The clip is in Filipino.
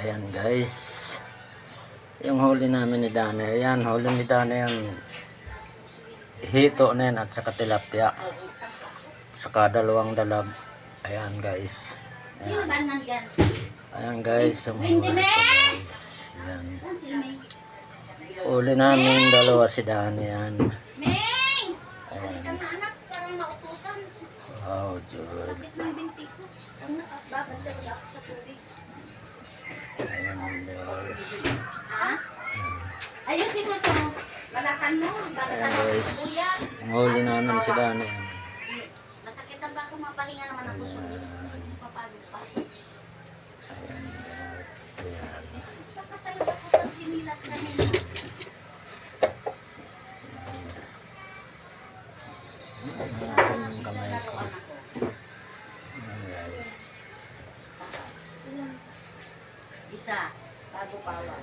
Ayan guys. Yung huli namin ni Dana. Ayan, huli ni Dana yung hito na yan at saka tilapia. Saka dalawang dalag. Ayan guys. Nandyan? Ayan guys, yung huli ko guys. Ayan. Huli namin dalawa si Dana yan. Ayan. Wow, dude. Sakit ng binti ko. Ang nakababad talaga ako sa tubig. Ayan guys. Ayusin mo to. Balatan mo. Balatan Ayan mo. guys. Yung huli namin si Dana yan. Masakit ang bako mapahinga naman ako sa Papagod pa. Ayan. Ayan. Baka talaga ako sa sinilas kanina. Natin yung kamay ko. Ayan guys. Isa. Tago Power.